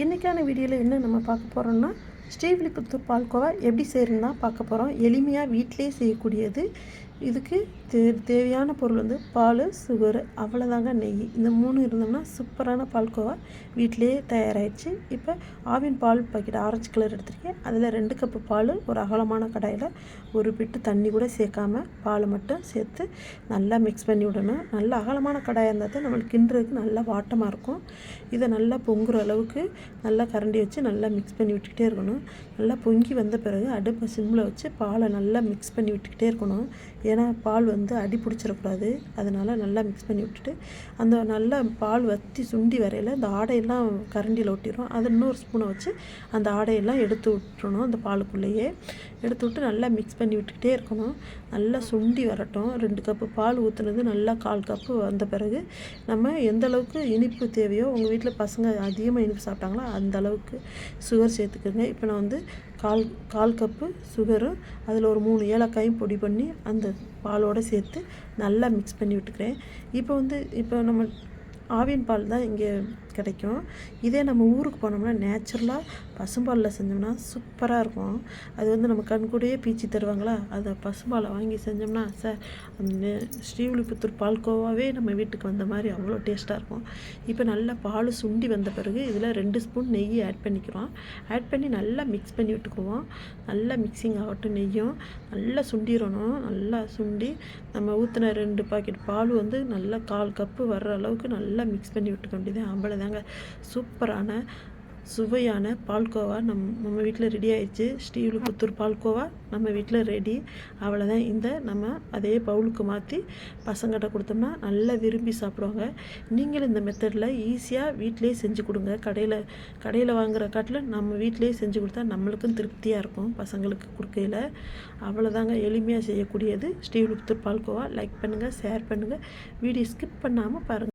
இன்றைக்கான வீடியோவில் என்ன நம்ம பார்க்க போகிறோம்னா ஸ்ரீவில்லிபுத்தூர் பால்கோவா எப்படி செய்யணும்னா பார்க்க போகிறோம் எளிமையாக வீட்டிலே செய்யக்கூடியது இதுக்கு தே தேவையான பொருள் வந்து பால் சுகர் அவ்வளோதாங்க நெய். இந்த மூணு இருந்தோம்னா சூப்பரான பால்கோவா வீட்டிலேயே தயாராகிடுச்சு இப்போ ஆவின் பால் பாக்கெட் ஆரஞ்சு கலர் எடுத்துருக்கேன். அதில் ரெண்டு கப்பு பால் ஒரு அகலமான கடாயில் ஒரு பிட்டு தண்ணி கூட சேர்க்காம பால் மட்டும் சேர்த்து நல்லா மிக்ஸ் பண்ணி விடணும். நல்ல அகலமான கடாயாக இருந்தால் தான் நம்மளுக்கு கிண்டுறதுக்கு நல்லா வாட்டமாக இருக்கும். இதை நல்லா பொங்குற அளவுக்கு நல்லா கரண்டி வச்சு நல்லா மிக்ஸ் பண்ணி விட்டுக்கிட்டே இருக்கணும். நல்லா பொங்கி வந்த பிறகு அடுப்பை சிம்மில் வச்சு பாலை நல்லா மிக்ஸ் பண்ணி விட்டுக்கிட்டே இருக்கணும். ஏன்னா பால் வந்து அடி பிடிச்சிடக்கூடாது. அதனால் நல்லா மிக்ஸ் பண்ணி விட்டுட்டு அந்த நல்லா பால் வற்றி சுண்டி வரையில் அந்த ஆடையெல்லாம் கரண்டியில் ஒட்டிடும் அதை இன்னொரு ஸ்பூனை வச்சு அந்த ஆடையெல்லாம் எடுத்து விட்டுறணும் அந்த பாலுக்குள்ளேயே. எடுத்து விட்டு நல்லா மிக்ஸ் பண்ணி விட்டுக்கிட்டே இருக்கணும். நல்லா சுண்டி வரட்டும். ரெண்டு கப்பு பால் ஊற்றுனது நல்லா கால் கப்பு வந்த பிறகு நம்ம எந்த அளவுக்கு இனிப்பு தேவையோ உங்கள் வீட்டில் பசங்க அதிகமாக இனிப்பு சாப்பிட்டாங்களோ அந்த அளவுக்கு சுகர் சேர்த்துக்கோங்க. இப்போ நான் வந்து கால் கால் கப்பு சுகரும் அதில் ஒரு மூணு ஏலக்காயும் பொடி பண்ணி அந்த பாலோடு சேர்த்து நல்லா மிக்ஸ் பண்ணி விட்டுக்கிறேன். இப்போ வந்து இப்போ நம்ம ஆவின் பால் தான் இங்கே கிடைக்கும். இதே நம்ம ஊருக்கு போனோம்னா நேச்சுரலாக பசும்பாலில் செஞ்சோம்னா சூப்பராக இருக்கும். அது வந்து நம்ம கண்கூடையே பீச்சி தருவாங்களா? அதை பசும்பாலை வாங்கி செஞ்சோம்னா சார் அந்த ஸ்ரீவில்லிபுத்தூர் பால்கோவாவே நம்ம வீட்டுக்கு வந்த மாதிரி அவ்வளோ டேஸ்ட்டாக இருக்கும். இப்போ நல்லா பால் சுண்டி வந்த பிறகு இதில் ரெண்டு ஸ்பூன் நெய் ஆட் பண்ணிக்கிறோம். ஆட் பண்ணி நல்லா மிக்ஸ் பண்ணி விட்டுக்குவோம். நல்லா மிக்சிங் ஆகட்டும் நெய்யும். நல்லா சுண்டிடணும். நல்லா சுண்டி நம்ம ஊற்றின ரெண்டு பாக்கெட் பால் வந்து நல்லா கால் கப்பு வர்ற அளவுக்கு நல்லா மிக்ஸ் பண்ணி விட்டுக்க வேண்டியது அவ்வளோதான் தாங்க. சூப்பரான சுவையான பால்கோவா நம் நம்ம வீட்டில் ரெடி ஆயிடுச்சு. ஸ்ரீவில்லிபுத்தூர் பால்கோவா நம்ம வீட்டில் ரெடி அவ்வளோதான் இந்த நம்ம அதே பவுலுக்கு மாற்றி பசங்கிட்ட கொடுத்தோம்னா நல்லா விரும்பி சாப்பிடுவாங்க. நீங்களும் இந்த மெத்தடில் ஈஸியாக வீட்டிலே செஞ்சு கொடுங்க. கடையில் கடையில் வாங்குற காட்டில் நம்ம வீட்டிலே செஞ்சு கொடுத்தா நம்மளுக்கும் திருப்தியாக இருக்கும் பசங்களுக்கு கொடுக்கையில். அவ்வளோதாங்க எளிமையாக செய்யக்கூடியது. ஸ்ரீவில்லிபுத்தூர் பால்கோவா. லைக் பண்ணுங்கள் ஷேர் பண்ணுங்கள் வீடியோ ஸ்கிப் பண்ணாமல் பாருங்கள்